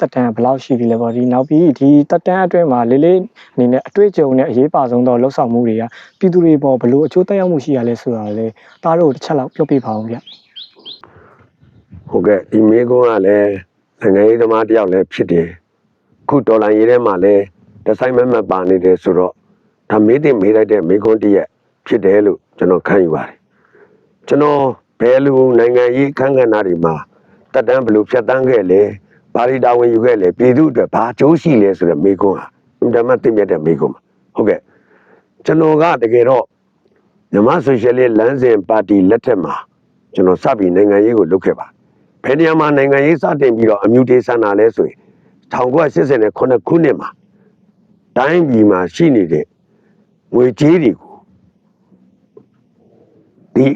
လေးလေးရဲ့ဒီနိုင်ငံရေးတက်တန်းဘယ်လောက်ရှိပြီလဲပေါ့ဒီနောက်ပြီးဒီတက်တန်းအတွင်းမှာလေးလေးအနေနဲ့အတွေ့အကြုံနဲ့အရေးပါဆုံးသောလှုပ်ဆောင်မှုတွေကပြည်သူတွေပေါ်ဘယ်လိုအကျိုးသက်ရောက်မှုရှိရလဲဆိုတာလေတားတို့တစ်ချက်လောက်ပြောပြပါအောင်ဗျဟုတ်ကဲ့ဒီမေကုန်းကလည်းနိုင်ငံရေးသမားတယောက်လည်းဖြစ်တယ်အခုဒေါ်လာရေးထဲမှာလည်းတဆိုင်မမတ်ပါနေတယ်ဆိုတော့ဒါမေးတင်မေးလိုက်တဲ့မေကုန်းတည်းရဲ့ဖြစ်တယ်လို့ကျွန်တော်ခံယူပါတယ်ကျွန်တော်ဘယ်လိုနိုင်ငံရေးအခန်းကဏ္ဍတွေမှာတက်တန်းဘယ်လိုဖြတ်တန်းခဲ့လဲ ဘာတွေတာဝန်ယူခဲ့လဲပြည်သူအတွက်ဘာအကျိုးရှိလဲဆိုတဲ့မေကုန်းဟာအင်တာနက်သိမြတ်တဲ့မေကုန်းပါဟုတ်ကဲ့ကျွန်တော်ကတကယ်တော့မြန်မာဆိုရှယ်လစ်လမ်းစဉ်ပါတီလက်ထက်မှာကျွန်တော်စပြီးနိုင်ငံရေးကိုလုပ်ခဲ့ပါဘယ်နေရာမှာနိုင်ငံရေးစတင်ပြီးတော့အမြူတေဆန္ဒလဲဆိုရင်1989ခုနှစ်မှာတိုင်းပြည်မှာရှိနေတဲ့ငွေကြေးတွေကိုဒီ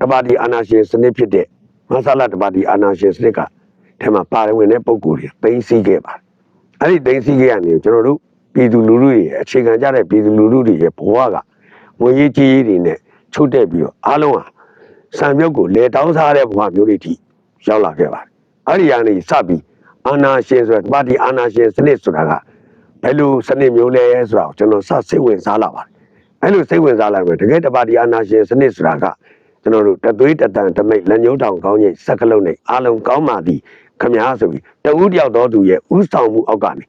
တပါတီအာနာရှင်စနစ်ဖြစ်တဲ့မဆလာတပါတီအာနာရှင်စနစ်က ထဲမှာပါဝင်တဲ့ပုံကိုယ်တွေသိသိခဲ့ပါတယ်အဲ့ဒီသိသိခဲ့ရနေကျွန်တော်တို့ပြည်သူလူထုတွေရဲ့အခြေခံကြတဲ့ပြည်သူလူထုတွေရဲ့ဘဝကငွေရေးကြေးရေးတွေနဲ့ချုပ်တက်ပြီးတော့အားလုံးဟာစံမြုပ်ကိုလေတောင်းစားတဲ့ဘဝမျိုးတွေထိရောက်လာခဲ့ပါတယ်အဲ့ဒီကနေစပြီးအာနာရှင်ဆိုတဲ့တပါတီအာနာရှင်စနစ်ဆိုတာကဘယ်လိုစနစ်မျိုးလဲဆိုတာကိုကျွန်တော်စစိတ်ဝင်စားလာပါတယ်အဲ့လိုစိတ်ဝင်စားလာမယ်တကယ်တပါတီအာနာရှင်စနစ်ဆိုတာကကျွန်တော်တို့တသွေးတတန်တမိတ်လက်ညှိုးတောင်ကောင်းကြီးစက်ကလုံးနဲ့အားလုံးကောင်းပါသည် ခမည်းဆိုပြီးတဦးတယောက်သောသူရဲ့ဥဆောင်မှုအောက်ကနေ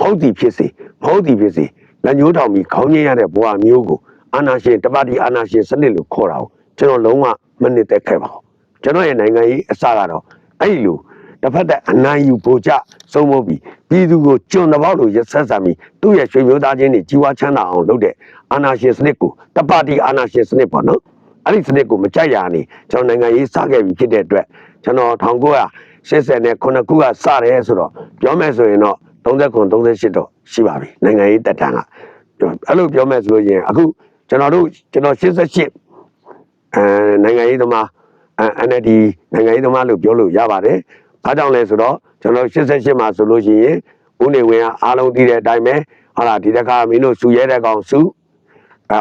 ဟုတ်သည်ဖြစ်စေမဟုတ်သည်ဖြစ်စေလက်ညှိုးထောင်ပြီးခေါင်းညင်းရတဲ့ဘဝမျိုးကိုအာနာရှင်တပါတီအာနာရှင်စနစ်လို့ခေါ်တာကိုကျွန်တော်လုံးဝမနစ်သက်ခဲ့ပါဘူးကျွန်တော်ရဲ့နိုင်ငံရေးအစကတော့အဲ့ဒီလိုတစ်ဖက်တဲ့အနိုင်ယူပိုကြဆုံးမပြီးပြည်သူကိုကျွန်တော်တို့ရဆက်ဆံပြီးသူ့ရဲ့ရွှေမျိုးသားချင်းတွေကြီးဝါချမ်းသာအောင်လုပ်တဲ့အာနာရှင်စနစ်ကိုတပါတီအာနာရှင်စနစ်ပေါ့နော်အဲ့ဒီစနစ်ကိုမကြိုက်ရနေကျွန်တော်နိုင်ငံရေးစခဲ့ပြီးဖြစ်တဲ့အတွက်ကျွန်တော်1900 89ခုကစတယ်ဆိုတော့ပြောမယ်ဆိုရင်တော့39 38တော့ရှိပါပြီနိုင်ငံရေးတက်တန်းကအဲ့လိုပြောမယ်ဆိုလို့ရင်အခုကျွန်တော်တို့ကျွန်တော်88အဲနိုင်ငံရေးသမား NLD နိုင်ငံရေးသမားလို့ပြောလို့ရပါတယ်။ဘာကြောင့်လဲဆိုတော့ကျွန်တော်88မှာဆိုလို့ရှိရင်ဦးနေဝင်ကအားလုံးသိတဲ့အတိုင်းပဲဟာလာဒီတခါမင်းတို့စူရဲတဲ့ကောင်စူ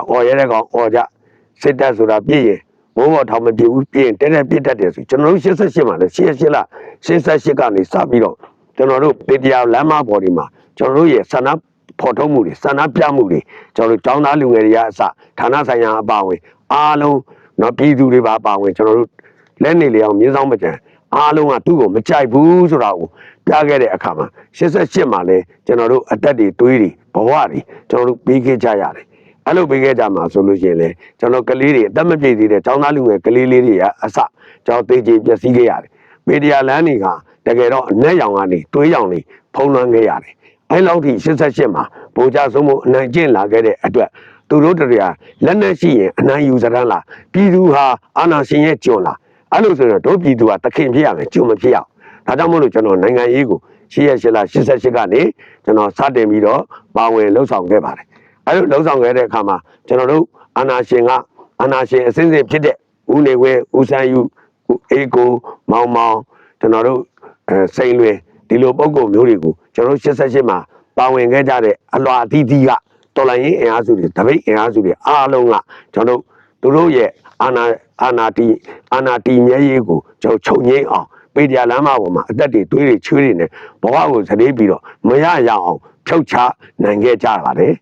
အော်ရဲတဲ့ကောင်အော်ကြစစ်တပ်ဆိုတာပြည့်ရင် ဘိုးဘော်ထောင်မပြည့်ဘူးပြည့်ရင်တဲတဲပြည့်တတ်တယ်ဆိုကျွန်တော်တို့88မှာလည်း88လ88ကနေစပြီးတော့ကျွန်တော်တို့ပေတရားလမ်းမပေါ်ဒီမှာကျွန်တော်တို့ရဲ့ဆန္ဒဖော်ထုတ်မှုတွေဆန္ဒပြမှုတွေကျွန်တော်တို့ចောင်းသားလူငယ်တွေကအစဌာနဆိုင်ရာအပါအဝင်အားလုံးတော့ပြည်သူတွေပါအပါအဝင်ကျွန်တော်တို့လက်နေလျောင်မြင်းဆောင်မကြံအားလုံးကသူ့ကိုမကြိုက်ဘူးဆိုတာကိုပြခဲ့တဲ့အခါမှာ88မှာလည်းကျွန်တော်တို့အတက်တွေတွေးတွေဘဝတွေကျွန်တော်တို့ပြီးခဲ့ကြရတယ် အဲ့လိုပေးခဲ့ကြမှာဆိုလို့ရှိရင်လေကျွန်တော်ကလေးတွေအသက်မပြည့်သေးတဲ့ចောင်းသားလူငယ်ကလေးလေးတွေကအစကျွန်တော်သေချေပျက်စီးခဲ့ရတယ်။မေဒီယာလမ်းတွေကတကယ်တော့အနက်ရောင်ကနေတွေးရောင်တွေဖုံးလွှမ်းခဲ့ရတယ်။အဲ့လောက်ထိ88မှာဗိုလ်ကြဆုံးမှုအနိုင်ကျင့်လာခဲ့တဲ့အတွက်သူတို့တွေကလက်နက်ရှိရင်အနိုင်ယူစရမ်းလာပြည်သူဟာအာဏာရှင်ရဲ့ကျွန်လာအဲ့လိုဆိုတော့တို့ပြည်သူကတခင်ဖြစ်ရမယ်ကျွန်မဖြစ်ရအောင်။ဒါကြောင့်မို့လို့ကျွန်တော်နိုင်ငံရေးကိုရှေ့ရရှေ့လာ88ကနေကျွန်တော်စတင်ပြီးတော့ပါဝင်လှုပ်ဆောင်ခဲ့ပါတယ်။ အဲ့လိုလှုံ့ဆော်ခဲ့တဲ့အခါမှာကျွန်တော်တို့အာနာရှင်ကအာနာရှင်အစင်းစင်ဖြစ်တဲ့ဦးနေဝဲဦးဆန်းယူဦးအေကိုမောင်မောင်ကျွန်တော်တို့အဲစိန်လွင်ဒီလိုပုံကုမျိုးတွေကိုကျွန်တော်တို့88မှာပါဝင်ခဲ့ကြတဲ့အလွာအသီးသီးကတော်လိုင်းရင်အင်အားစုတွေတပိတ်အင်အားစုတွေအားလုံးကကျွန်တော်တို့သူတို့ရဲ့အာနာအာနာတီအာနာတီမြဲရေးကိုကျွန်တော်ချုပ်ငိမ့်အောင်ပေဒီယာလမ်းမပေါ်မှာအသက်တွေတွေးတွေချွေးတွေနဲ့ဘဝကိုစတေးပြီးတော့မရရအောင်ဖြုတ်ချနိုင်ခဲ့ကြပါတယ်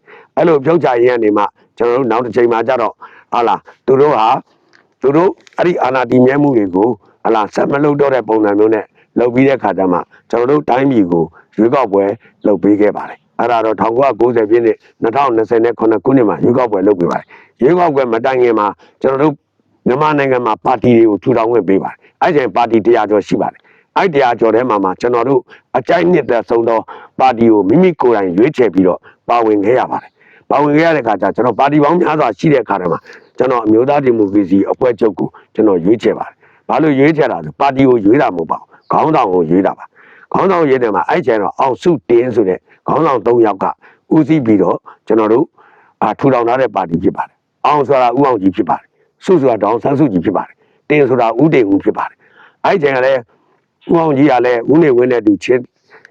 အဲ့လိုပြုတ်ချရင်ကနေမှကျွန်တော်တို့နောက်တစ်ချိန်မှာကြတော့ဟာလာသူတို့ဟာသူတို့အဲ့ဒီအာနာတီမြဲမှုတွေကိုဟာလာဆက်မလုပ်တော့တဲ့ပုံစံမျိုးနဲ့လုပ်ပြီးတဲ့ခါကျမှကျွန်တော်တို့တိုင်းပြည်ကိုရွေးကောက်ပွဲလုပ်ပေးခဲ့ပါတယ်အဲ့ဒါတော့1990ပြည့်နှစ်2029ခုနှစ်မှာရွေးကောက်ပွဲလုပ်ပေးပါတယ်ရွေးကောက်ပွဲမတိုင်ခင်မှာကျွန်တော်တို့မြန်မာနိုင်ငံမှာပါတီတွေကိုထူထောင်ခွင့်ပေးပါတယ်အဲ့ဒီချိန်ပါတီ100ကျော်ရှိပါတယ်အဲ့ဒီ100ကျော်ထဲမှာမှာကျွန်တော်တို့အကြိုက်နှစ်သက်ဆုံးသောပါတီကိုမိမိကိုယ်တိုင်ရွေးချယ်ပြီးတော့ပါဝင်ခဲ့ရပါတယ် ပါဝင်ခဲ့ရတဲ့ခါကျကျွန်တော်ပါတီပေါင်းများစွာရှိတဲ့ခါတည်းမှာကျွန်တော်အမျိုးသားဒီမိုကရေစီအဖွဲ့ချုပ်ကိုကျွန်တော်ရွေးချယ်ပါတယ်။ဘာလို့ရွေးချယ်တာလဲပါတီကိုရွေးတာမဟုတ်ပါဘူး။ခေါင်းဆောင်ကိုရွေးတာပါ။ခေါင်းဆောင်ရွေးတယ်မှာအဲ့ကျရင်တော့အောင်စုတင်းဆိုတဲ့ခေါင်းဆောင်၃ယောက်ကဦးစီးပြီးတော့ကျွန်တော်တို့အာထူထောင်ထားတဲ့ပါတီဖြစ်ပါတယ်။အောင်ဆိုတာဦးအောင်ကြီးဖြစ်ပါတယ်။စုဆိုတာဒေါအောင်ဆန်းစုကြည်ဖြစ်ပါတယ်။တင်းဆိုတာဦးတင်ဦးဖြစ်ပါတယ်။အဲ့ကျရင်လည်းဦးအောင်ကြီးကလည်းဦးနေဝင်းနဲ့တူချင်း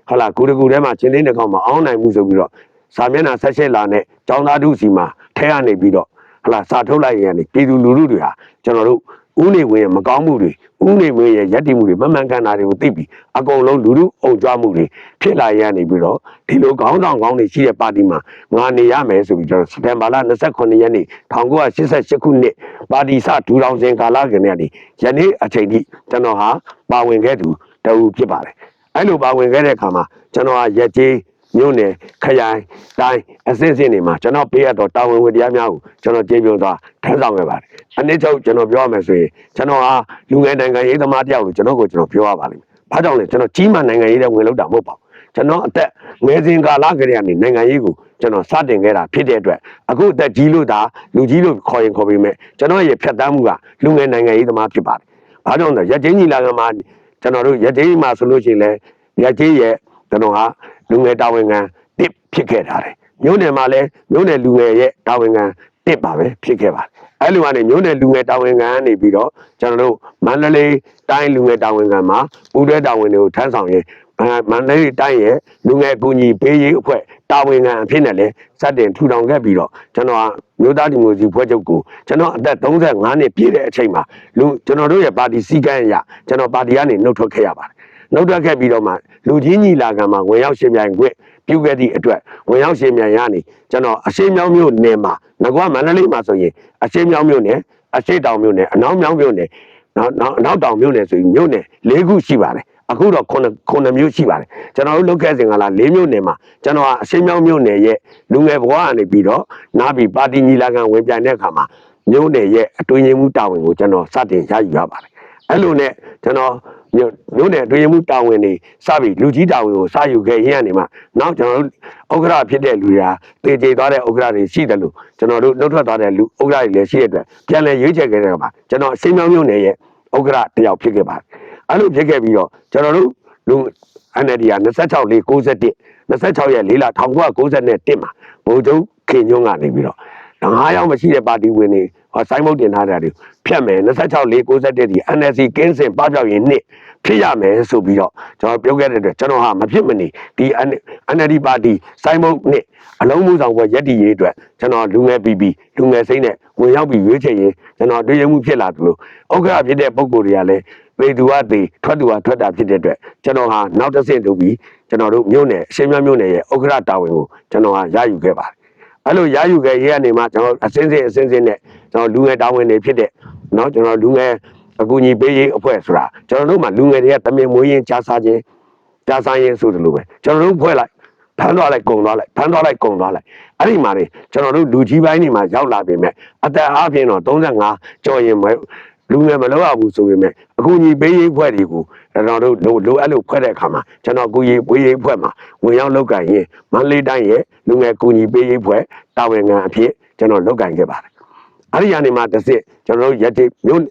ဟုတ်လားကိုတကူထဲမှာချင်းတင်းတစ်ကောင်မအောင်နိုင်ဘူးဆိုပြီးတော့ စာမျက်နှာဆက်ရှက်လာနဲ့ចောင်းသားတို့စီမှာထဲရနေပြီးတော့ဟလာစာထုတ်လိုက်ရင်ကနေပြည်သူလူထုတွေဟာကျွန်တော်တို့ဦးနေဝင်ရဲ့မကောင်းမှုတွေဦးနေဝင်ရဲ့ယက်တိမှုတွေမမှန်ကန်တာတွေကိုသိပြီးအကုန်လုံးလူလူအုံကြွမှုတွေဖြစ်လာရနေပြီးတော့ဒီလိုခေါင်းဆောင်ကောင်းတွေရှိတဲ့ပါတီမှာငါနေရမယ်ဆိုပြီးကျွန်တော်စက်တင်ဘာလ29ရက်နေ့1988ခုနှစ်ပါတီစဒူထောင်စဉ်ကာလကနေကနေယနေ့အချိန်ထိကျွန်တော်ဟာပါဝင်ခဲ့သူတအူဖြစ်ပါတယ်အဲ့လိုပါဝင်ခဲ့တဲ့အခါမှာကျွန်တော်ဟာရက်ကြီး မြို့နယ်ခရိုင်တိုင်းအစစ်အစစ်တွေမှာကျွန်တော်ပေးရတော့တာဝန်ဝတ္တရားများကိုကျွန်တော်ကြေးပြုံသွားထမ်းဆောင်ခဲ့ပါတယ်အနည်းချုပ်ကျွန်တော်ပြောရမယ်ဆိုရင်ကျွန်တော်ဟာလူငယ်နိုင်ငံရေးသမားတယောက်လို့ကျွန်တော်ကိုကျွန်တော်ပြောရပါလိမ့်မယ်။ဘာကြောင့်လဲကျွန်တော်ကြီးမှနိုင်ငံရေးတဲ့ဝင်လောက်တာမဟုတ်ပါဘူး။ကျွန်တော်အသက်ငယ်စဉ်ကာလကလေးကနေနိုင်ငံရေးကိုကျွန်တော်စတင်ခဲ့တာဖြစ်တဲ့အတွက်အခုအသက်ကြီးလို့ဒါလူကြီးလို့ခေါ်ရင်ခေါ်ပေမဲ့ကျွန်တော်ရဲ့ဖြတ်တန်းမှုကလူငယ်နိုင်ငံရေးသမားဖြစ်ပါတယ်။ဘာကြောင့်လဲရချင်းကြီးလာကမှာကျွန်တော်တို့ရချင်းကြီးမှာဆိုလို့ရှိရင်လည်းရချင်းရဲ့ကျွန်တော်ဟာ လူငယ်တာဝန်ခံတစ်ဖြစ်ခဲ့တာလေမြို့နယ်မှာလည်းမြို့နယ်လူငယ်ရဲ့တာဝန်ခံတစ်ပါပဲဖြစ်ခဲ့ပါတယ်အဲ့လိုကနေမြို့နယ်လူငယ်တာဝန်ခံကနေပြီးတော့ကျွန်တော်တို့မန္တလေးတိုင်းလူငယ်တာဝန်ခံမှာပူးတွဲတာဝန်တွေကိုထမ်းဆောင်ရင်အဲမန္တလေးတိုင်းရဲ့လူငယ်အကူအညီပေးရေးအဖွဲ့တာဝန်ခံအဖြစ်နဲ့လည်းစတင်ထူထောင်ခဲ့ပြီးတော့ကျွန်တော်ကမြို့သားဒီမိုစီဖွဲ့ချုပ်ကိုကျွန်တော်အသက်35နှစ်ပြည့်တဲ့အချိန်မှာလူကျွန်တော်တို့ရဲ့ပါတီစည်းကမ်းအရကျွန်တော်ပါတီကနေနှုတ်ထွက်ခဲ့ရပါတယ် နှုတ်ထွက်ခဲ့ပြီးတော့မှလူကြီးညီလာခံမှာဝင်ရောက်ရှင်ပြိုင်ခွင့်ပြုခဲ့သည့်အတွက်ဝင်ရောက်ရှင်ပြိုင်ရနေကျွန်တော်အရှိမြောင်းမြို့နယ်မှာငကွာမန္တလေးမှာဆိုရင်အရှိမြောင်းမြို့နယ်အရှိတောင်မြို့နယ်အနောက်မြောင်းမြို့နယ်နောက်နောက်အနောက်တောင်မြို့နယ်ဆိုရင်မြို့နယ်၄ခုရှိပါတယ်အခုတော့ခုနှစ်ခုနှစ်မြို့ရှိပါတယ်ကျွန်တော်တို့လုတ်ခဲ့စဉ်ကလာ၄မြို့နယ်မှာကျွန်တော်ကအရှိမြောင်းမြို့နယ်ရဲ့လူငယ်ဘဝကနေပြီးတော့နားပြီးပါတီညီလာခံဝင်ပြိုင်တဲ့အခါမှာမြို့နယ်ရဲ့အတွင်းရင်မှုတာဝန်ကိုကျွန်တော်စတင်ရယူရပါတယ်အဲ့လိုနဲ့ကျွန်တော် မြို့မြို့နယ်အတွင်းမှုတာဝန်တွေစပြီးလူကြီးတာဝန်ကိုစယူခဲ့ရင်းကနေမှနောက်ကျွန်တော်တို့ဥက္ကရာဖြစ်တဲ့လူတွေဟာတေကျေသွားတဲ့ဥက္ကရာတွေရှိတယ်လို့ကျွန်တော်တို့နှုတ်ထွက်သွားတဲ့လူဥက္ကရာတွေလည်းရှိတဲ့အတွက်ပြန်လည်ရွေးချယ်ခဲ့တဲ့အခါမှာကျွန်တော်အစိမ်းမြောင်းမြို့နယ်ရဲ့ဥက္ကရာတယောက်ဖြစ်ခဲ့ပါတယ်အဲ့လိုဖြစ်ခဲ့ပြီးတော့ကျွန်တော်တို့လူ NLD က26လေး61 26ရက်4လ1991မှာဗိုလ်ချုပ်ခင်ညွန့်ကနေပြီးတော့ 9ရောက်မရှိတဲ့ပါတီဝင်တွေဟောစိုင်းမုတ်တင်ထားတဲ့တွေဖြတ်မယ်26လေး61ဒီ NLC ကင်းစင်ပပြောက်ရင်နှစ်ဖြစ်ရမယ်ဆိုပြီးတော့ကျွန်တော်ပြောခဲ့တဲ့အတွက်ကျွန်တော်ဟာမဖြစ်မနေဒီ NLD ပါတီစိုင်းမုတ်နှစ်အလုံးမှုဆောင်ဘွယ်ရက်တီရေးအတွက်ကျွန်တော်လူငယ်ပြီးပြီးလူငယ်စိမ့်နဲ့ဝင်ရောက်ပြီးရွေးချယ်ရင်ကျွန်တော်တွေ့ရမှုဖြစ်လာသလိုဥက္ကဋ္ဌဖြစ်တဲ့ပုံကိုယ်တွေကလည်းပေသူကသေးထွက်သူကထွက်တာဖြစ်တဲ့အတွက်ကျွန်တော်ဟာနောက်တစ်ဆင့်လုပ်ပြီးကျွန်တော်တို့မြို့နယ်အရှင်းမြမြို့နယ်ရဲ့ဥက္ကဋ္ဌတာဝန်ကိုကျွန်တော်ဟာရယူခဲ့ပါတယ် အဲ့လိုရယူခဲ့ရေးကနေမှကျွန်တော်အစင်းစင်းအစင်းစင်းနဲ့ကျွန်တော်လူငယ်တာဝန်တွေဖြစ်တဲ့เนาะကျွန်တော်လူငယ်အကူအညီပေးရေးအဖွဲ့ဆိုတာကျွန်တော်တို့မှာလူငယ်တွေကတမင်မွေးရင်ကြားစားခြင်းကြားစားရင်ဆိုတယ်လို့ပဲကျွန်တော်တို့ဖွဲ့လိုက်ဖမ်းသွားလိုက်ကုံသွားလိုက်ဖမ်းသွားလိုက်ကုံသွားလိုက်အဲ့ဒီမှာနေကျွန်တော်တို့လူကြီးပိုင်းတွေမှာရောက်လာပြီမဲ့အသက်အားဖြင့်တော့35ကျော်ရင်မလူငယ်မလောက်ရဘူးဆိုပေမဲ့အကူအညီပေးရေးဖွဲ့တွေကို ကျွန်တော်တို့လိုလိုအဲ့လိုဖွဲ့တဲ့အခါမှာကျွန်တော်အကူအညီပေးရေးဖွဲ့မှာဝင်ရောက်လောက်ကင်ရင်မန္တလေးတိုင်းရဲ့လူငယ်ကူညီပေးရေးဖွဲ့တာဝန်ခံအဖြစ်ကျွန်တော်လောက်ကင်ခဲ့ပါတယ်အဲ့ဒီကနေမှတစ်စစ်ကျွန်တော်တို့ရက်တိမျိုး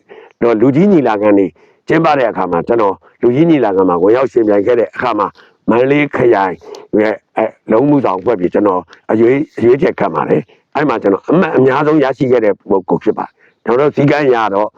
တော့လူကြီးညီလာခံနေကျင်းပတဲ့အခါမှာကျွန်တော်လူကြီးညီလာခံမှာဝင်ရောက်ရှင်ပြိုင်ခဲ့တဲ့အခါမှာမန္တလေးခရိုင်ရဲ့အဲလုံးမှုဆောင်ဖွဲ့ပြီးကျွန်တော်အရွေးအရွေးချက်ခံပါတယ်အဲ့မှာကျွန်တော်အမှတ်အများဆုံးရရှိခဲ့တဲ့ပုဂ္ဂိုလ်ဖြစ်ပါတယ်ကျွန်တော်တို့စီကန်းရတော့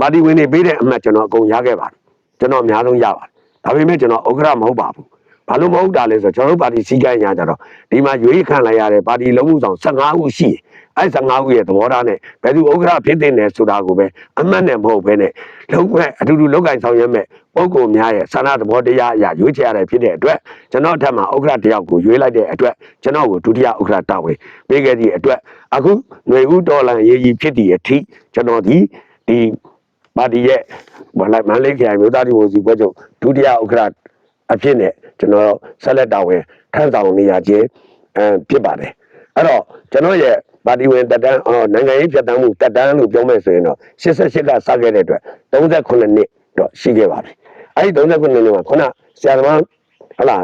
ပါတီဝင်တွေပေးတဲ့အမှတ်ကျွန်တော်အကုန်ရခဲ့ပါတယ် ကျွန်တော်အများဆုံးရပါတယ်ဒါပေမဲ့ကျွန်တော်ဥက္ကဋ္ဌမဟုတ်ပါဘူးဘာလို့မဟုတ်တာလဲဆိုတော့ကျွန်တော်တို့ပါတီစီကန်းရကြတော့ဒီမှာရွေးခံလိုက်ရတဲ့ပါတီလုံးမှုဆောင်15ဦးရှိတယ်အဲ့15ဦးရဲ့သဘောထားနဲ့ဘယ်သူဥက္ကဋ္ဌဖြစ်တဲ့နယ်ဆိုတာကိုပဲအမှတ်နဲ့မဟုတ်ဘဲနဲ့လုံးဝအတူတူလောက်ကင်ဆောင်ရွက်မဲ့ပုံကိုများရဲ့ဆန္ဒသဘောတရားအရာရွေးချယ်ရတယ်ဖြစ်တဲ့အတွက်ကျွန်တော်အထက်မှာဥက္ကဋ္ဌတယောက်ကိုရွေးလိုက်တဲ့အတွက်ကျွန်တော်ကိုဒုတိယဥက္ကဋ္ဌတာဝန်ပေးခဲ့သည့်အတွက်အခုຫນွေဦးတော်လန်ရေးကြီးဖြစ်သည့်အထိကျွန်တော်ဒီဒီ ပါတီရဲ့ဘာလိုက်မန္တလေးခရိုင်မြို့သားဒီမိုစီပွဲချုပ်ဒုတိယဥက္ကဋ္ဌအဖြစ်နဲ့ကျွန်တော်ဆက်လက်တာဝန်ထမ်းဆောင်နေရခြင်းအဲဖြစ်ပါတယ်အဲ့တော့ကျွန်တော်ရဲ့ပါတီဝင်တက်တန်းအော်နိုင်ငံရေးပြည်တန်းမှုတက်တန်းလို့ပြောမယ်ဆိုရင်တော့88ကစခဲ့တဲ့အတွက်38နှစ်တော့ရှိခဲ့ပါပြီအဲ့ဒီ38နှစ်မှာခုနဆရာသမားဟလာ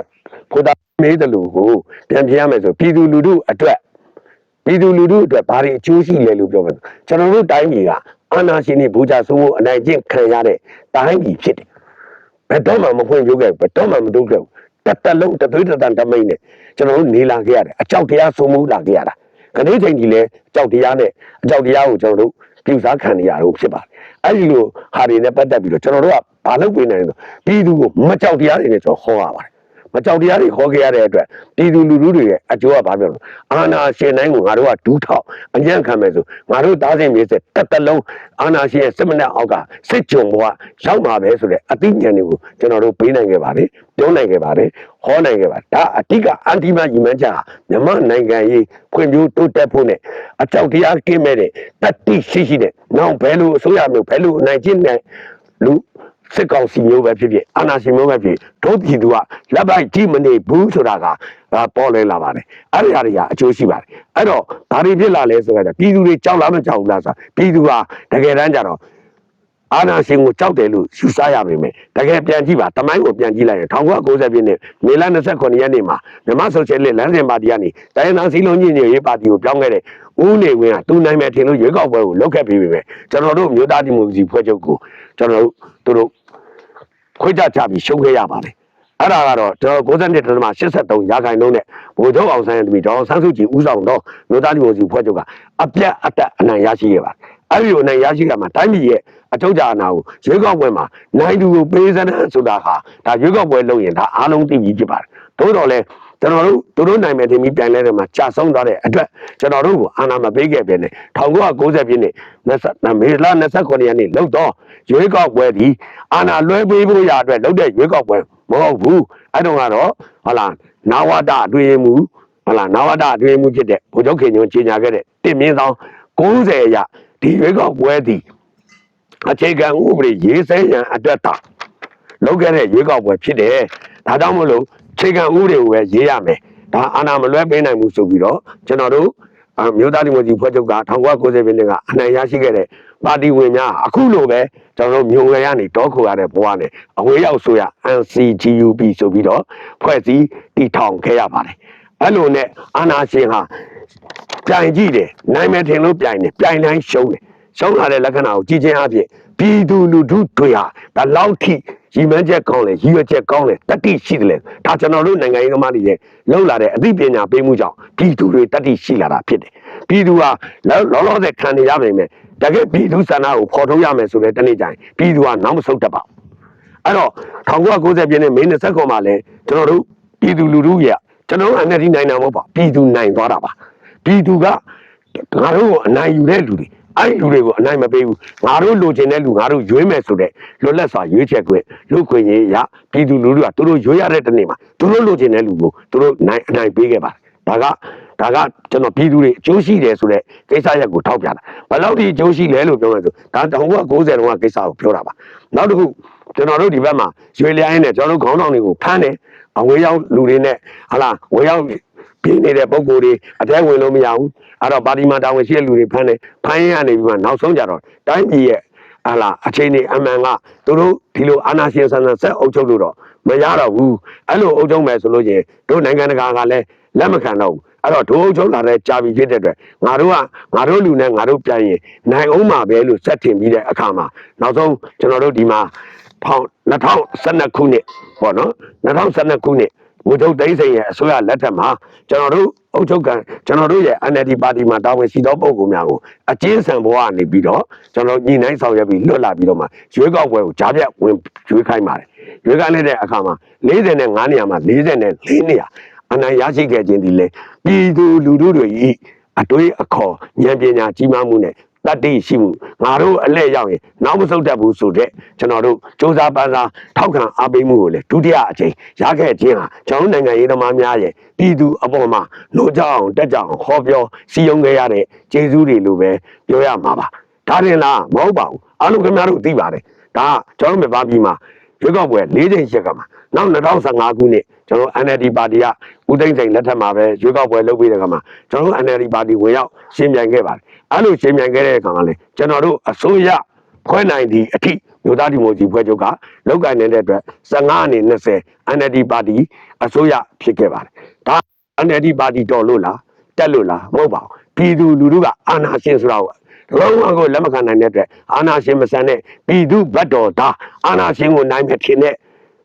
ဖိုတာမေးတယ်လို့ကိုပြန်ပြရမယ်ဆိုပြည်သူလူထုအတွက်ပြည်သူလူထုအတွက်ဘာတွေအကျိုးရှိလဲလို့ပြောမယ်ကျွန်တော်တို့တိုင်းပြည်က အာဏာရှင်တွေဘူချဆိုးဖို့အနိုင်ကျင့်ခံရတဲ့တိုင်းပြည်ဖြစ်တယ်ဘယ်တော့မှမဖွင့်ပြခဲ့ဘူးဘယ်တော့မှမတိုးခဲ့ဘူးတက်တက်လုံးတသွေးတတန်တမိန်နဲ့ကျွန်တော်တို့နေလာခဲ့ရတယ်အကြောက်တရားဆိုမှုလာခဲ့ရတာခဏချိန်ကြီးလဲအကြောက်တရားနဲ့အကြောက်တရားကိုကျွန်တော်တို့ပြုစားခံနေရတော့ဖြစ်ပါတယ်အဲ့ဒီလိုဟာတွေနဲ့ပတ်သက်ပြီးတော့ကျွန်တော်တို့ကဘာလုပ်ပေးနိုင်လဲဆိုပြည်သူကိုမကြောက်တရားတွေနဲ့ကျွန်တော်ဟောရပါတယ် မကြောက်တရားတွေခေါ်ခဲ့ရတဲ့အတွက်ပြည်သူလူထုတွေရဲ့အကျိုးကဘာပြောလဲအာနာရှင်တိုင်းကိုငါတို့ကဒူးထောက်အညံ့ခံမယ်ဆိုငါတို့သားစဉ်မြေဆက်တစ်သက်လုံးအာနာရှင်ရဲ့စစ်မနက်အောက်ကစစ်ကြုံဘဝရောက်မှာပဲဆိုတဲ့အသိဉာဏ်တွေကိုကျွန်တော်တို့ပေးနိုင်ခဲ့ပါတယ်ပြောနိုင်ခဲ့ပါတယ်ဟောနိုင်ခဲ့ပါဒါအတိကအန်တီမညီမချာမြန်မာနိုင်ငံရေးဖွံ့ဖြိုးတိုးတက်ဖို့နဲ့အကြောက်တရားကင်းမဲ့တဲ့တတိရှိရှိတဲ့နောက်ဘယ်လိုအစိုးရမျိုးဘယ်လိုအနိုင်ကျင့်တဲ့လူ စစ်ကောင်စီမျိုးပဲဖြစ်ဖြစ်အာဏာရှင်မျိုးပဲဖြစ်တို့ပြည်သူကလက်ပိုက်ကြည့်မနေဘူးဆိုတာကဒါပေါ်လဲလာပါတယ်အဲ့ဒီအရာတွေကအကျိုးရှိပါတယ်အဲ့တော့ဘာတွေဖြစ်လာလဲဆိုတော့ပြည်သူတွေကြောက်လားမကြောက်ဘူးလားဆိုတာပြည်သူကတကယ်တမ်းကျတော့အာဏာရှင်ကိုကြောက်တယ်လို့ယူဆရပါမယ်တကယ်ပြန်ကြည့်ပါတမိုင်းကိုပြန်ကြည့်လိုက်ရင်1990ပြည့်နှစ်မေလ29ရက်နေ့မှာမြန်မာဆိုရှယ်လစ်လမ်းစဉ်ပါတီကနေတိုင်းဒေသစီလုံးညညရေးပါတီကိုပြောင်းခဲ့တဲ့ဦးနေဝင်းကသူနိုင်မဲ့ထင်လို့ရွေးကောက်ပွဲကိုလုပ်ခဲ့ပြီးပြီပဲကျွန်တော်တို့မြို့သားဒီမိုကရေစီဖွဲ့ချုပ်ကိုကျွန်တော်တို့သူတို့ ခွေးကြချပြီးရှုံးခဲ့ရပါတယ်အဲ့ဒါကတော့ကျွန်တော်92.83ရာခိုင်နှုန်းနဲ့ဗိုလ်ချုပ်အောင်ဆန်းရဲ့တပည့်တော်ဆန်းစုကြည်ဦးဆောင်တော့မြို့သားဒီမိုကရေစီဖွဲ့ချုပ်ကအပြတ်အသက်အနိုင်ရရှိခဲ့ပါတယ်အဲ့ဒီလိုအနိုင်ရရှိကြမှာတိုင်းပြည်ရဲ့အထောက်ကြအနာကိုရွေးကောက်ပွဲမှာနိုင်သူကိုပေးစတဲ့ဆိုတာဟာဒါရွေးကောက်ပွဲလုပ်ရင်ဒါအားလုံးသိပြီးဖြစ်ပါတယ်သို့တော်လည်း ကျွန်တော်တို့သူတို့နိုင်မယ်တင်ပြီးပြန်လဲတယ်မှာကြာဆုံးသွားတဲ့အတွက်ကျွန်တော်တို့ကိုအာဏာမပေးခဲ့ပြင်းနဲ့1990ပြည့်နှစ်20မေလ29ရက်နေ့လောက်တော့ရွေးကောက်ပွဲဒီအာဏာလွှဲပေးဖို့ရအတွက်လုပ်တဲ့ရွေးကောက်ပွဲမဟုတ်ဘူးအဲ့တုန်းကတော့ဟုတ်လားနာဝတအတွင်းမှုဟုတ်လားနာဝတအတွင်းမှုဖြစ်တဲ့ဗိုလ်ချုပ်ခင်ညွန့်ကြီးညာခဲ့တဲ့တင်မြင့်ဆောင်90ရဒီရွေးကောက်ပွဲဒီအခြေခံဥပဒေရေးစဲရန်အတွက်တာလုပ်ခဲ့တဲ့ရွေးကောက်ပွဲဖြစ်တယ်ဒါကြောင့်မလို့ အခြေခံဥပဒေကိုပဲရေးရမယ်ဒါအာဏာမလွှဲပေးနိုင်ဘူးဆိုပြီးတော့ကျွန်တော်တို့အမျိုးသားဒီမိုကရေစီဖွဲ့ချုပ်က1990ပြည့်နှစ်ကအနိုင်ရရှိခဲ့တဲ့ပါတီဝင်များအခုလိုပဲကျွန်တော်တို့မြို့ငယ်ကနေတောခိုရတဲ့ဘဝနဲ့အဝေးရောက်ဆိုရ NCGUB ဆိုပြီးတော့ဖွဲ့စည်းတည်ထောင်ခဲ့ရပါတယ်အဲ့လိုနဲ့အာဏာရှင်ဟာပြိုင်ကြည့်တယ်နိုင်မယ်ထင်လို့ပြိုင်တယ်ပြိုင်တိုင်းရှုံးတယ်ရှုံးလာတဲ့လက္ခဏာကိုကြည့်ချင်းအဖြစ်ပြည်သူလူထုတွေဟာဒါလောက်ထိ ရည်မှန်းချက်ကောင်းတယ်ရည်ရွယ်ချက်ကောင်းတယ်တတိရှိတယ်လေဒါကျွန်တော်တို့နိုင်ငံရေးသမားတွေရဲ့လောက်လာတဲ့အသိပညာပေးမှုကြောင့်ပြည်သူတွေတတိရှိလာတာဖြစ်တယ်ပြည်သူဟာလောလောလောဆယ်ခံနေရပါမယ်တကယ်ပြည်သူစန္ဒကိုဖော်ထုတ်ရမယ်ဆိုတဲ့တနေ့ကျရင်ပြည်သူကနောက်မဆုတ်တတ်ပါဘူးအဲ့တော့1990ပြည့်နှစ်မေ29မှာလဲကျွန်တော်တို့ပြည်သူလူထုရဲ့ကျွန်တော်တို့ NLD နိုင်တာမဟုတ်ပါပြည်သူနိုင်သွားတာပါပြည်သူကငါတို့ကိုအနိုင်ယူတဲ့လူတွေ အဲ့ဒီလူတွေကိုအနိုင်မပေးဘူးငါတို့လိုချင်တဲ့လူငါတို့ရွေးမယ်ဆိုတဲ့လွတ်လပ်စွာရွေးချက်ခွင့်လူခွင့်ရေးရပြည်သူလူထုကသူတို့ရွေးရတဲ့တနေ့မှာသူတို့လိုချင်တဲ့လူကိုသူတို့နိုင်အနိုင်ပေးခဲ့ပါတယ်ဒါကဒါကကျွန်တော်ပြည်သူတွေအကျိုးရှိတယ်ဆိုတဲ့ကိစ္စရက်ကိုထောက်ပြတာဘယ်လောက်ဒီအကျိုးရှိလဲလို့ပြောမယ်ဆိုဒါ1990တုန်းကကိစ္စကိုပြောတာပါနောက်တစ်ခုကျွန်တော်တို့ဒီဘက်မှာရွေလျားရင်းနဲ့ကျွန်တော်တို့ခေါင်းဆောင်တွေကိုဖမ်းတယ်အဝေးရောက်လူတွေနဲ့ဟာလာဝေးရောက် ပြင်းနေတဲ့ပုံကိုယ်တွေအထက်ဝင်လို့မရဘူးအဲ့တော့ပါတီမာတာဝန်ရှိတဲ့လူတွေဖမ်းတယ်ဖမ်းရင်းကနေပြီးမှနောက်ဆုံးကြတော့တိုင်းပြည်ရဲ့ဟာလာအချိန်ကြီးအမှန်ကသူတို့ဒီလိုအာဏာရှင်ဆန်ဆန်ဆက်အုပ်ချုပ်လို့တော့မရတော့ဘူးအဲ့လိုအုပ်ချုပ်မယ်ဆိုလို့ချင်းတို့နိုင်ငံတကာကလည်းလက်မခံတော့ဘူးအဲ့တော့ဒိုးအုပ်ချုပ်လာတဲ့ကြာပြီဖြစ်တဲ့အတွက်ငါတို့ကငါတို့လူနဲ့ငါတို့ပြန်ရင်နိုင်အောင်မှာပဲလို့စက်တင်ပြီးတဲ့အခါမှာနောက်ဆုံးကျွန်တော်တို့ဒီမှာ2012ခုနှစ်ပေါ့နော်2012ခုနှစ် ဝုဒ္ဓသိန်းစိန်ရဲ့အစိုးရလက်ထက်မှာကျွန်တော်တို့အုပ်ချုပ်ကံကျွန်တော်တို့ရဲ့ NLD ပါတီမှာတာဝန်ရှိသောပုဂ္ဂိုလ်များကိုအကျဉ်းဆန်ဘဝကနေပြီးတော့ကျွန်တော်ညီနိုင်ဆောင်ရွက်ပြီးလွတ်လာပြီးတော့မှရွေးကောက်ပွဲကိုကြားပြတ်ဝင်ရွေးခိုင်းပါတယ်ရွေးခိုင်းလိုက်တဲ့အခါမှာ45နေရာမှာ44နေရာအနိုင်ရရှိခဲ့ခြင်းဒီလေပြည်သူလူထုတွေဤအတွေးအခေါ်ဉာဏ်ပညာကြီးမားမှုနဲ့ တတ္တိရှိမှုငါတို့အလဲရောက်ရင်နောက်မဆုတ်တတ်ဘူးဆိုတဲ့ကျွန်တော်တို့စ조사ပန်းစားထောက်ခံအားပေးမှုကိုလည်းဒုတိယအကြိမ်ရခဲ့ခြင်းဟာကျွန်တော်နိုင်ငံရေးသမားများရဲ့ပြည်သူအပေါ်မှာနှိုးကြအောင်တက်ကြအောင်ဟောပြောစီယုံခဲ့ရတဲ့ကျေးဇူးတွေလိုပဲပြောရမှာပါဒါရင်လားမဟုတ်ပါဘူးအားလုံးခင်ဗျားတို့သိပါတယ်ဒါကကျွန်တော်မြန်မာပြည်မှာ ရွေးကောက်ပွဲ၄ချိန်ရက်ကမှာနောက်2015ခုနှစ်ကျွန်တော် NLD ပါတီကဦးသိန်းစိန်လက်ထက်မှာပဲရွေးကောက်ပွဲလုပ်ပြီးတဲ့ခါမှာကျွန်တော် NLD ပါတီဝင်ရောက်ရှင်းပြိုင်ခဲ့ပါတယ်အဲ့လိုရှင်းပြိုင်ခဲ့တဲ့အခါကလည်းကျွန်တော်တို့အစိုးရဖွဲ့နိုင်သည့်အထိမြို့သားဒီမိုကရေစီဖွဲ့ချုပ်ကလောက်ကင်နေတဲ့အတွက်15အနေ20 NLD ပါတီအစိုးရဖြစ်ခဲ့ပါတယ်ဒါ NLD ပါတီတော်လို့လားတက်လို့လားမဟုတ်ပါဘူးပြည်သူလူထုကအာဏာရှင်ဆိုတာကို လုံးဝကိုလက်မခံနိုင်တဲ့အတွက်အာဏာရှင်မဆန်တဲ့ပြည်သူဘတ်တော်သားအာဏာရှင်ကိုနိုင်မဲ့ထင်တဲ့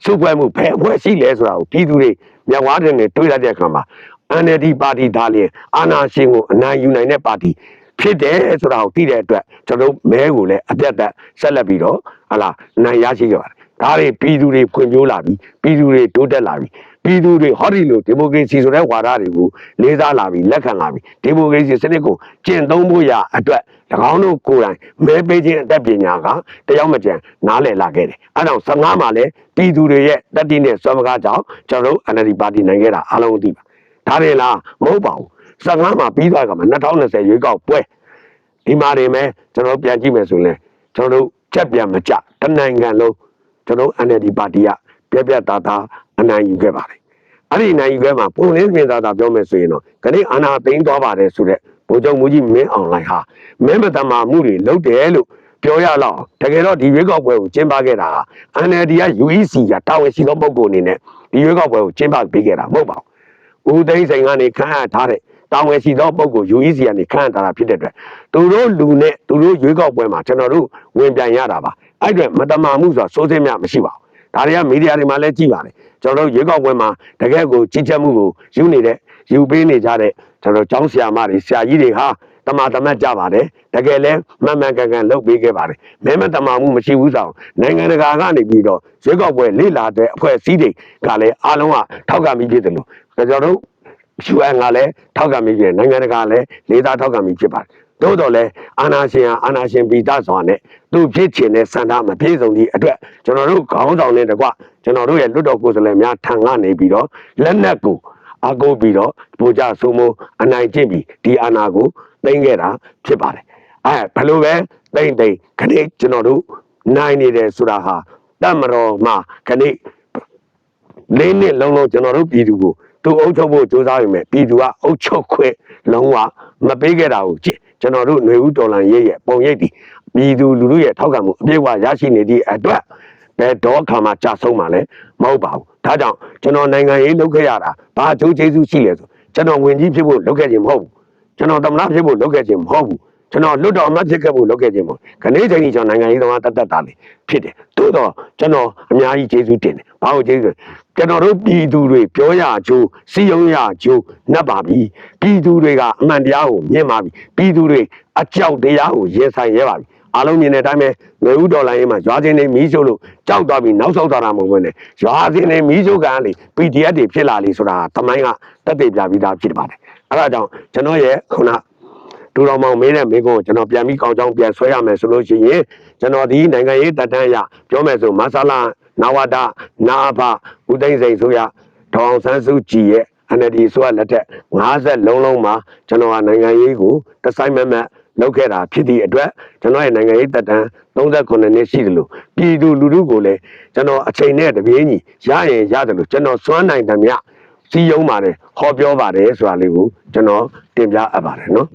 စုဖွဲ့မှုဘယ်အဖွဲ့ရှိလဲဆိုတာကိုပြည်သူတွေမျက်ဝါးတင်နဲ့တွေးလိုက်တဲ့အခါမှာ NLD ပါတီဒါလျင်အာဏာရှင်ကိုအနိုင်ယူနိုင်တဲ့ပါတီဖြစ်တယ်ဆိုတာကိုသိတဲ့အတွက်ကျွန်တော်တို့မဲကိုလည်းအပြတ်သက်ဆက်လက်ပြီးတော့ဟာလာနိုင်ရရှိကြပါတယ်ဒါတွေပြည်သူတွေဖွံ့ဖြိုးလာပြီပြည်သူတွေတိုးတက်လာပြီ ပြည်သူတွေဟောဒီလိုဒီမိုကရေစီဆိုတဲ့ဝါဒတွေကိုလေးစားလာပြီးလက်ခံလာပြီးဒီမိုကရေစီစနစ်ကိုကျင့်သုံးဖို့ရအတွက်၎င်းတို့ကိုယ်တိုင်မဲပေးခြင်းအတတ်ပညာကတယောက်မကျန်နားလည်လာခဲ့တယ်အဲဒါကြောင့်15မှာလဲပြည်သူတွေရဲ့တတိနဲ့စွမ်းမကားကြောင့်ကျွန်တော်တို့ NLD ပါတီနိုင်ခဲ့တာအားလုံးသိပါဒါတွေလားမဟုတ်ပါဘူး15မှာပြီးသွားကမှ2020ရွေးကောက်ပွဲဒီမှာနေမယ်ကျွန်တော်တို့ပြန်ကြည့်မယ်ဆိုရင်ကျွန်တော်တို့ချက်ပြန်မကြတနိုင်ငံလုံးကျွန်တော်တို့ NLD ပါတီက ပြက်ပြက်သားသားအနိုင်ယူခဲ့ပါတယ်အဲ့ဒီအနိုင်ယူခဲ့မှာပုံလင်းပြင်သားသားပြောမယ်ဆိုရင်တော့ခဏအာနာသိမ်းသွားပါတယ်ဆိုတဲ့ဗိုလ်ချုပ်မူကြီးမင်းအောင်လှိုင်ဟာမင်းမတမာမှုတွေလုပ်တယ်လို့ပြောရလောက်တကယ်တော့ဒီရွေးကောက်ပွဲကိုကျင်းပခဲ့တာဟာ NLD က UEC ကတာဝန်ရှိသောပုဂ္ဂိုလ်အနေနဲ့ဒီရွေးကောက်ပွဲကိုကျင်းပပေးခဲ့တာမဟုတ်ပါဘူးဦးသိန်းစိန်ကနေခန့်အပ်ထားတဲ့တာဝန်ရှိသောပုဂ္ဂိုလ် UEC ကနေခန့်အပ်ထားတာဖြစ်တဲ့အတွက်သူတို့လူနဲ့သူတို့ရွေးကောက်ပွဲမှာကျွန်တော်တို့ဝင်ပြိုင်ရတာပါအဲ့အတွက်မတမာမှုဆိုတာစိုးစင်းများမရှိပါဘူး ဒါတွေကမီဒီယာတွေမှာလည်းကြည့်ပါတယ်ကျွန်တော်တို့ရွေးကောက်ပွဲမှာတကယ့်ကိုကြီးချက်မှုကိုယူနေတဲ့ယူပေးနေကြတဲ့ကျွန်တော်ကျောင်းဆရာမတွေဆရာကြီးတွေဟာတမာတမတ်ကြပါတယ်တကယ်လဲမှန်မှန်ကန်ကန်လုပ်ပေးခဲ့ပါတယ်မဲမတမာမှုမရှိဘူးဆောင်နိုင်ငံတကာကနေပြီးတော့ရွေးကောက်ပွဲလေ့လာတဲ့အဖွဲ့အစည်းတွေကလည်းအားလုံးကထောက်ကပြီးဖြစ်တယ်လို့ကျွန်တော်တို့ UN ကလည်းထောက်ကပြီးဖြစ်တယ်နိုင်ငံတကာလည်းလေးစားထောက်ကပြီးဖြစ်ပါတယ် သို့တော်လည်းအာနာရှင်ဟာအာနာရှင်ပိတာစွာနဲ့သူဖြစ်ချင်တဲ့စံတာမပြည့်စုံသည့်အတွက်ကျွန်တော်တို့ခေါင်းဆောင်နဲ့တကွကျွန်တော်တို့ရဲ့လွတ်တော်ကိုယ်စားလှယ်များထံကနေပြီးတော့လက်နက်ကိုအကုပ်ပြီးတော့ပူကြဆိုးမိုးအနိုင်ကျင့်ပြီးဒီအာနာကိုသိမ်းခဲ့တာဖြစ်ပါတယ်အဲဘယ်လိုပဲသိမ့်သိမ့်ခဏကျွန်တော်တို့နိုင်နေတယ်ဆိုတာဟာတတ်မတော်မှာခဏလေးနှစ်လုံးလုံးကျွန်တော်တို့ပြည်သူကိုသူအုပ်ချုပ်ဖို့ကြိုးစားရမယ်ပြည်သူကအုပ်ချုပ်ခွင့်လုံးဝမပေးခဲ့တာကိုကြည့် ကျွန်တော်တို့ຫນွေဦးတော်လန်ရဲ့ရဲ့ပုံရိပ်ဒီပြည်သူလူထုရဲ့ထောက်ခံမှုအပြည့်အဝရရှိနေသည့်အတွက်ဘယ်တော့ခါမှကြာဆုံးမှာလဲမဟုတ်ပါဘူးဒါကြောင့်ကျွန်တော်နိုင်ငံရေးလုပ်ခဲ့ရတာဘာအကျိုးကျေးဇူးရှိလဲဆိုကျွန်တော်ဝင်ကြီးဖြစ်ဖို့လုပ်ခဲ့ခြင်းမဟုတ်ဘူးကျွန်တော်သမ္မတဖြစ်ဖို့လုပ်ခဲ့ခြင်းမဟုတ်ဘူးကျွန်တော်လွတ်တော်အမတ်ဖြစ်ခဲ့ဖို့လုပ်ခဲ့ခြင်းမဟုတ်ခနေ့ချိန်ကြီးကျွန်တော်နိုင်ငံရေးသမားတတ်တတ်တာလေဖြစ်တယ်သို့တော့ကျွန်တော်အများကြီးကျေးဇူးတင်တယ်ဘာလို့ကျေးဇူးလဲ ကျွန်တော်တို့ပြည်သူတွေပြောရအကျိုးစီယုံရအကျိုးနှက်ပါပြီပြည်သူတွေကအမှန်တရားကိုမြင်ပါပြီပြည်သူတွေအကြောက်တရားကိုရင်ဆိုင်ရဲပါပြီအားလုံးမြင်တဲ့အတိုင်းပဲငွေဥဒေါ်လာရေးမှာရွာချင်းတွေမီးရှို့လို့ကြောက်သွားပြီးနောက်ဆောက်သွားတာမဟုတ်ဘူးနဲ့ရွာချင်းတွေမီးရှို့ကန်လေ PDF တွေဖြစ်လာလေဆိုတာတမိုင်းကတက်တည်ပြပြီးသားဖြစ်ပါတယ်အဲဒါကြောင့်ကျွန်တော်ရဲ့ခုနဒူတော်မောင်မင်းတဲ့မိကုန်းကိုကျွန်တော်ပြန်ပြီးကောင်းကြောင်းပြန်ဆွဲရမယ်ဆိုလို့ရှိရင်ကျွန်တော်ဒီနိုင်ငံရေးတပ်တန်းရပြောမယ်ဆိုမဆလာနဝဒနာအဖ ဦးသိန်းစိန်ဆိုရဒေါအောင်ဆန်းစုကြည်ရဲ့ NLD ဆိုရလက်ထက်50လုံးလုံးမှာကျွန်တော်ကနိုင်ငံရေးကိုတစိုက်မက်မက်လုပ်ခဲ့တာဖြစ်သည့်အတွက်ကျွန်တော်ရဲ့နိုင်ငံရေးတပ်တန်း39နှစ်ရှိတယ်လို့ပြည်သူလူထုကိုလည်းကျွန်တော်အချိန်နဲ့တပြေးညီရရင်ရတယ်လို့ကျွန်တော်စွမ်းနိုင်တယ်မြစီယုံပါတယ်ဟောပြောပါတယ်ဆိုတာလေးကိုကျွန်တော်တင်ပြအပ်ပါတယ်နော်